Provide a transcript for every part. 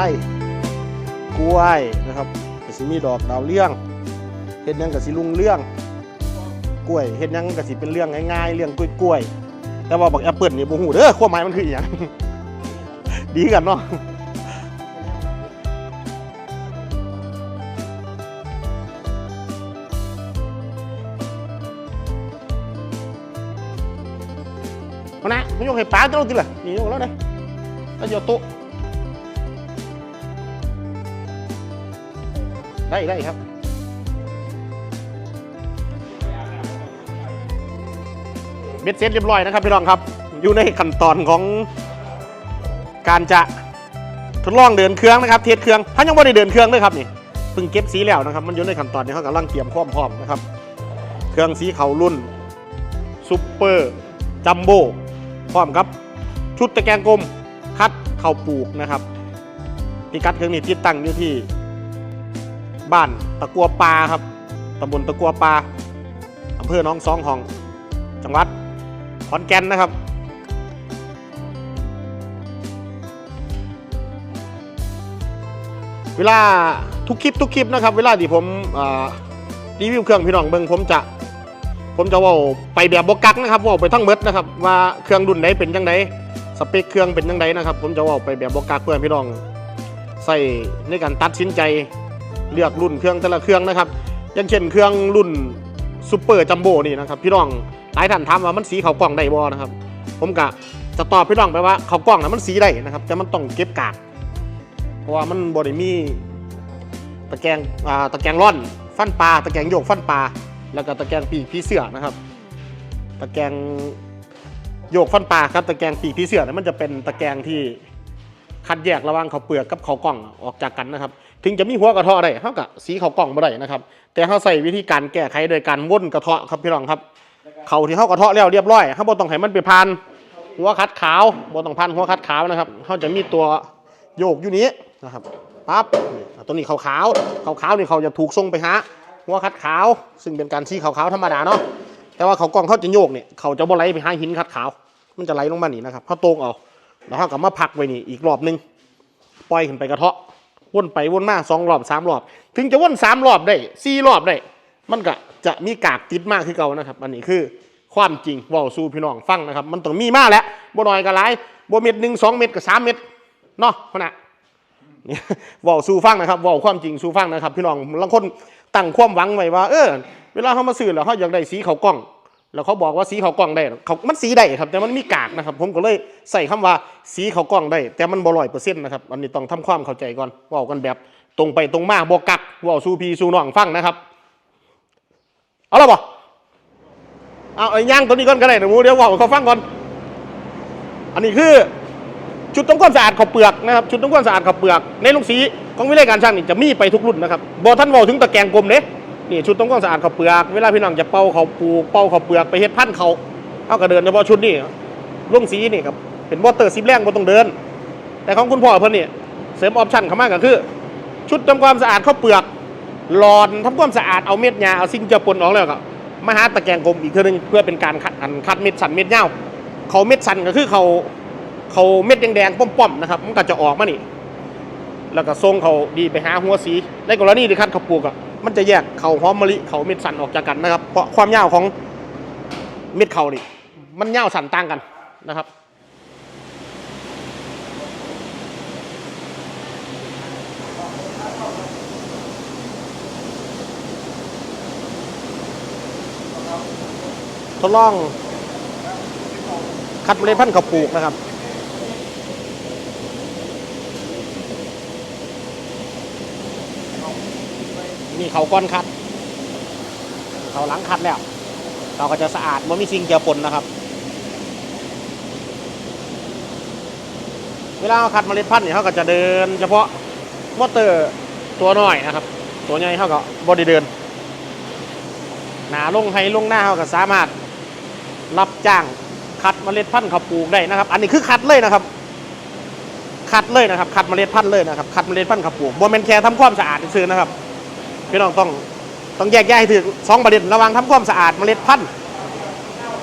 ไส้กล้วยนะครับก็สิมีดอกดาวเรื่องเฮ็ดยังก็สิลุงเรื่องกล้วยเฮ็ดยังก็สิเป็นเรื่องง่ายๆ เรื่องกล้วยๆแต่ว่าบักแอปเปิลนี่บ่ฮู้เด้อความหมายมันคืออีหยังดีกันเนาะนะมึงยกให้ป้าเจ้าติล่ะนี่ยกแล้วเลยแล้วเดี๋ยวโต๊ะ ได้ได้ครับเบ็ดเสร็จเรียบร้อยนะครับพี่รองครับ อยู่ในขั้นตอนของการจะทดลองเดินเครื่องนะครับเทสเครื่องถ้ายังไม่ได้เดินเครื่องเลยครับนี่เพิ่งเก็บสีแล้วนะครับ มันอยู่ในขั้นตอนที่เขากำลังเตรียมพร้อมๆนะครับ เครื่องสีเขารุ่นซุปเปอร์จัมโบ้พร้อมครับ ชุดตะแกรงกลมคัดเข่าปลูกนะครับพิกัดเครื่องนี้ที่ตั้งอยู่ที่ บ้านตะกัวปลาครับตำบลตะกัวปลาอำเภอหน้องสองของ จังหวัดขอนแก่นนะครับ เวลาทุกคลิปทุกคลิปนะครับ เวลาที่ผมรีวิวเครื่องพี่น้องเบิ่งผมจะ ผมจะว่าไปแบบบกักนะครับว่าไปทั้งเมดนะครับ ว่าเครื่องรุ่นไหนเป็นยังไงสเปคเครื่องเป็นยังไงนะครับ ผมจะว่าไปแบบบกักเพื่อนพี่น้องใส่ในการตัดสินใจ เลือกรุ่นเครื่องแต่ละเครื่องนะครับอย่างเช่นเครื่องรุ่นซูเปอร์จัมโบ้นี่นะครับพี่น้องหลายท่านถามว่ามันสีเขากล่องได้บ่นะครับ ผมกะจะตอบพี่น้องไปว่าเขากล่องนะมันสีได้นะครับแต่มันต้องเก็บกากเพราะว่ามันบริมีตะแกรงอ่าตะแกรงร่อนฟันปลาตะแกรงโยกฟันปลาแล้วก็ตะแกรงปีกผีเสือนะครับ ตะแกรงโยกฟันปลาครับตะแกรงปีกผีเสือเนยมันจะเป็นตะแกรงที่คัดแยกระหว่างเขาเปลือกกับเขาวกล่องออกจากกันนะครับ ถึงจะมีหัวกระเทาะได้เท่ากับสีเขากล่องไม่ได้นะครับ แต่เขาใส่วิธีการแก้ไขโดยการว่นกระเทาะครับพี่รองครับ เขาที่เขากระเทาะแล้วเรียบร้อยเขาบ่ต้องให้มันไปพันหัวคัดขาวบ่ต้องพันหัวคัดขาวนะครับเขาจะมีตัวโยกอยู่นี้นะครับปั๊บตัวนี้ขาวขาวขาวขาวนี่เขาจะถูกส่งไปหาหัวคัดขาว ซึ่งเป็นการชี้ขาวขาวธรรมดาเนาะแต่ว่าเขากล้องเขาจะโยกเนี่ยเขาจะบ่ไหลไปหาหินคัดขาว มันจะไหลลงมานี่นะครับเขาตรงเอาแล้วเขาก็มาพักไว้นี่อีกรอบหนึงปล่อยขึ้นไปกระเทาะ วนไปวนมาสองรอบสามรอบ ถึงจะวนสามรอบได้สี่รอบได้ มันก็จะมีกากติดมากขึ้นเก่านะครับ อันนี้คือความจริงว่าสู่พี่น้องฟังนะครับ มันต้องมีมากแหล้วบ่น้อยก็หลายบ่เม็ดหนึ่งสองเม็ดกับสามเม็ดเนาะพ่อนะนี่ว่าสู่ฟังนะครับว่าความจริงสู่ฟังนะครับ พี่น้องบางคนตั้งความหวังไว้ว่า เออ เวลาเขามาซื้อแล้วเขาอยากได้สีเขากล้อง แล้วเขาบอกว่าสีเขาวกล้องได้เขามันสีได้ครับ แต่มันมีกากนะครับ ผมก็เลยใส่คำว่าสีเขาวกล้องได้ แต่มันบ่ร้อยเปอร์เซ็นต์นะครับ อันนี้ต้องทำความเข้าใจก่อนว่ากันแบบตรงไปตรงมาบ่กักว่าสูพีสูน้องฟังนะครับ เอาละบ่เอาไอ้ย่างตัวนี้ก่อนก็ได้เดี๋ยวหมูเดี๋ยวว่าเขาฟังก่อน อันนี้คือชุดทำความสะอาดขาวเปลือกนะครับชุดทำความสะอาดขาวเปลือก ในลูกสีของวิเลยการช่างนี่จะมีไปทุกรุ่นนะครับบอท่านวอาถึงตะแกรงกลมเด้ นี่ชุดทำความสะอาดขาวเปลือก เวลาพี่น้องจะเป่าเขาวปูเป่าขาวเปลือกไปเฮ็ดพันเขาเอากระเดินเฉพาะชุดนี้ลุงสีนี่ครับเป็นวอเตอร์ซิปแรงบ่ต้องเดิน แต่ของคุณพ่อเพิ่นนี่เสริมออปชั่นเข้ามาก็คือ ชุดทำความสะอาดข้าวเปลือกหลอดทำความสะอาดเอาเม็ดยาเอาสิ่งเจือปนออกแล้วก็มาหาตะแกรงกลมอีกเทีนึงเพื่อเป็นการคัดอันคัดเม็ดสันเม็ดเน่าเขาเม็ดสันก็คือเขาเขาเม็ดแดงๆป้อมๆนะครับมันก็จะออกมานี่แล้วก็ทรงเขาดีไปหาหัวสีในกรณีที่คัดเขาวปลูกอะ มันจะแยกเขาหอมมะลิเขาเม็ดสันออกจากกันนะครับ เพราะความยาวของเม็ดเขานี่มันยาวสันต่างกันนะครับทดลองคัดเมล็ดพันธุ์ข้าวปลูกนะครับ นี่เขาก้อนคัด เขาหลังคัดแล้ว เราก็จะสะอาดไม่มีสิ่งเจือปนนะครับ เวลาเราคัดเมล็ดพันธุ์เนี่ยเขาก็จะเดิน เฉพาะมอเตอร์ตัวน้อยนะครับ ตัวใหญ่เขาก็บอดี้เดิน หนาลงให้ลงหน้าเขาก็สามารถรับจ้างคัดเมล็ดพันธุ์ข้าวปลูกได้นะครับ อันนี้คือคัดเลยนะครับคัดเลยนะครับคัดเมล็ดพันธุ์เลยนะครับคัดเมล็ดพันธุ์ข้าวปลูกบ่แม่นแค่ทำความสะอาดซื้อๆนะครับ พี่น้องต้องต้องแยกแยะให้ถึงสองประเด็นระหว่างทำความสะอาดเมล็ดพันธุ์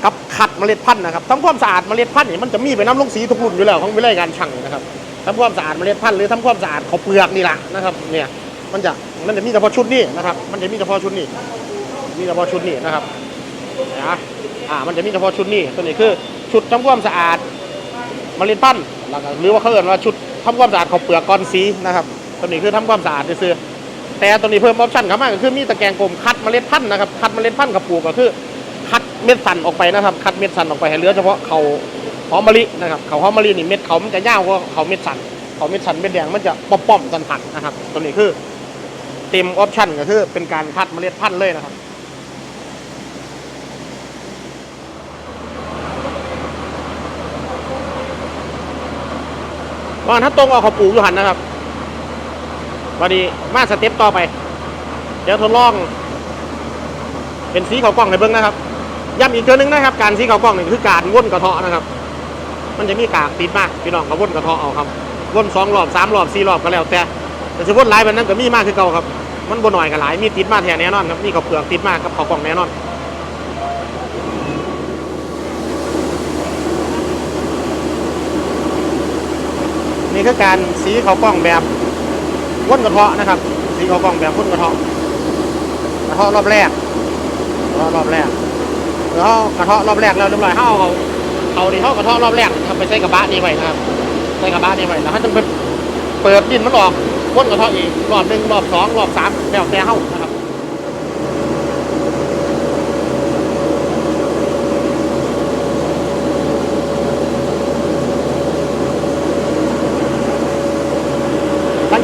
กับคัดเมล็ดพันธุ์นะครับทำความสะอาดเมล็ดพันธุ์นี่มันจะมีไปน้ำลงสีทุกรุ่นอยู่แล้วของวิเลยการช่างนะครับทำความสะอาดเมล็ดพันธุ์หรือทำความสะอาดข้าเปลือกนี่แหละนะครับเนี่ยมันจะมันจะมีเฉพาะชุดนี้นะครับมันจะมีเฉพาะชุดนี้มีเฉพาะชุดนี้นะครับนะอ่ามันจะมีเฉพาะชุดนี้ตัวนี้คือชุดทำความสะอาดเมล็ดพันธุ์แล้วก็หรือว่าเขาเรียกว่าชุดทำความสะอาดข้าเปลือกก้อนสีนะครับตัวนี้คือทำความสะอาดซื่อ แต่ตัวนี้เพิ่มออปชั่นเข้ามาก็คือมีตะแกรงกลมคัดเมล็ดพันธุ์นะครับคัดเมล็ดพันธุ์กับปลูกก็คือ คัดเม็ดสันออกไปนะครับ คัดเม็ดสันออกไปให้เหลือเฉพาะเขาหอมมะลินะครับเขาหอมมะลินี่เม็ดเขามันจะยาวกว่าเขาเม็ดสันเขาเม็ดสันเม็ดแดงมันจะป้อมๆสันผักนะครับ ตัวนี้คือเต็มออปชั่นก็คือเป็นการคัดเมล็ดพันธุ์เลยนะครับว่าถ้าตรงเอาเขาปลูกอยู่หันนะครับ วันนี้มาสเต็ปต่อไป เดี๋ยวทดลอง เป็นสีเขาวกล้องในเบื้องนะครับย้ำอีกเทือนึงนะครับ การสีเขาวกล้องนี่คือการว่นกระเทาะนะครับ มันจะมีกากติดมากพี่น้องก็ว่นกระเทาะเอาครับว่นสองรอบสามรอบสี่รอบก็แล้วแต่แต่จะว่นหลายแบบนั้นก็มีมากคือเก่าครับมันบ่หน่อยก็หลายมีติดมากแท้แน่นอนครับมีเขาเปลือกติดมากกับเขาวกล้องแน่นอนนี่คือการสีเขาวกล้องแบบ ว่นกระเทาะนะครับสีเขาวกล่องแบบว่นกระเทาะกระเทาะรอบแรกกระเทาะรอบแรกแล้วกระเทาะรอบแรกแล้วเรียบร้อยเขาเอาเขาดีเขากระเทาะรอบแรกทำไปใส่กระบะนี่ไว้นะครับใส่กระบะนี่ไว้แล้วเขาต้องไปเปิดดินมันออกว่นกระเทาะอีกรอบหนึ่งรอบสองรอบสามแล้วแต่เขานะครับ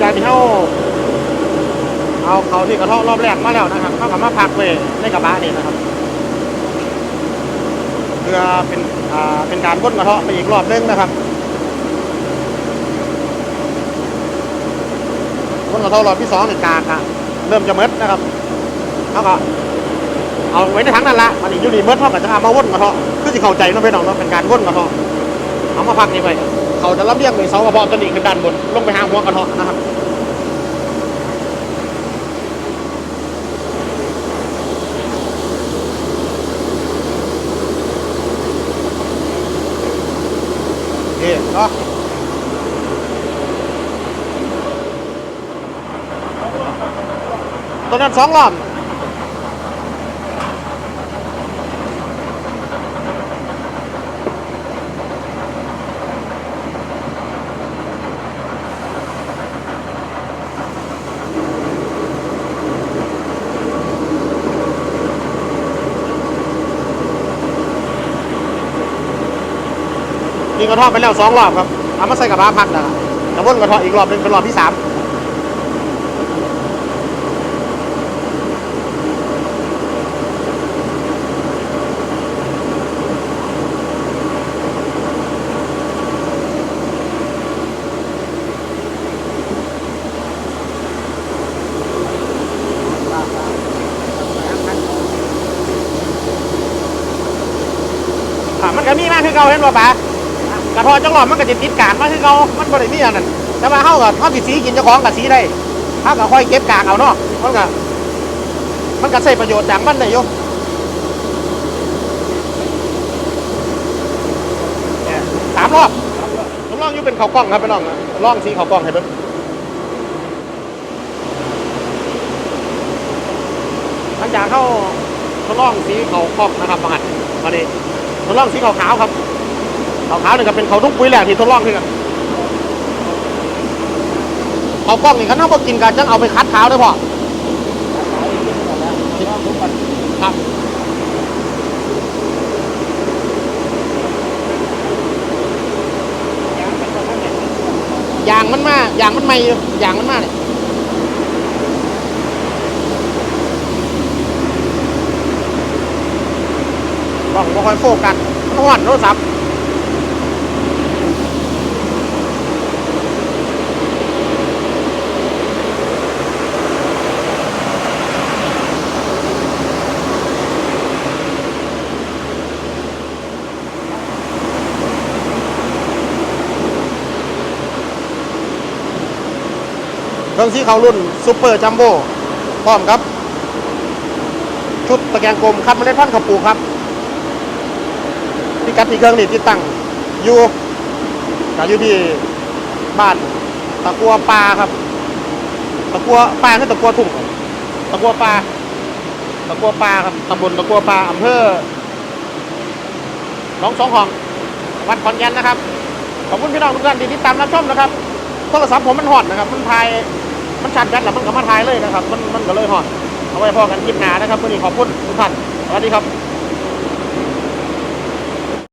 จากที่เขาเอาเขาที่กระเทาะรอบแรกมาแล้วนะครับเขากลับมาพักไว้ในกระบะนี่นะครับเพื่อเป็นอ่าเป็นการว่นกระเทาะไปอีกรอบนึงนะครับว่นกระเทาะรอบที่สองในกากะเริ่มจะเมดนะครับเขาก็เอาไว้ในถังนั่นละมันอีกอยู่นี่เมดเท่ากับจะเอามาว่นกระเทาะคือสิเข้าใจเนาะพี่น้องเนาะเป็นการว่นกระเทาะเอามาพักนี่ไป เขาจะรับเรียงในเสากระเพาะตัวนี้ขึ้นด้านบน ลงไปหาหัวกระเทาะนะครับเนาะตัวนั้นสองรอบ ยิงกระทาะไปแล้วสองรอบครับเอามาใส่กระบะพักนะจะวนกระทาะอีกรอบหนึงเป็นรอบที่สามอะมันก็มีมากคือเก่าเห็นป่ะป๋า กระทาะจังหลอมันก็ติดติดกากมาคือเก่ามันบ่ได้มีอันนั้นแต่ว่าเฮากับเฮาสิสีกินเจ้าของกับสีได้เฮาก็ค่อยเก็บกากเอาเนาะมันก็มันก็ใช้ประโยชน์จากมันได้อยู่เนี่ยสามรอบทดลองอยู่เป็นเขาวกล้องครับไปลองนะลองสีเขาวกล้องให้เบิ่งหลังจากเข้าทดลองสีเขาวกล้องนะครับบางอันมาดิทดลองสีขาวๆครับ เขาวนี่ก็เป็นเขาทุกปุ๋ยแหละที่ทดลองคือกันเอากล้องนี่เขาน่าบ่กินกันจังเอาไปคัดเท้าได้พอครับยางมันมายางมันไม่อย่างมันมาเนี่ยกล้องบ่ค่อยโฟกัสมันหอนโทรศัพท์ เครื่องสีเขารุ่นซูเปอร์จัมโบ้พร้อมครับ ชุดตะแกรงกลมคัดเมล็ดพันธุ์ข้าวปลูกครับพิกัดที่เครื่องนี่ที่ตั้งอยู่ก็อยู่ที่บ้านตะกัวปลาครับ ตะกัวปลาคือตะกัวทุ่งครับตะกัวปลาตะกัวปลาครับตำบลตะกัวปลาอำเภอหนองสองห้องวัดขอนแก่นนะครับขอบคุณพี่น้องทุกท่านที่ติดตามรับชมนะครับโทรศัพท์ผมมันฮอตนะครับมันถ่าย มันชัดแบตแล้วมันก็มาถ่ายเลยนะครับ มันมันก็เลยหอดเอาไว้พอกันคลิปหน้านะครับวันนี้ขอบคุณทุกท่านสวัสดีครับ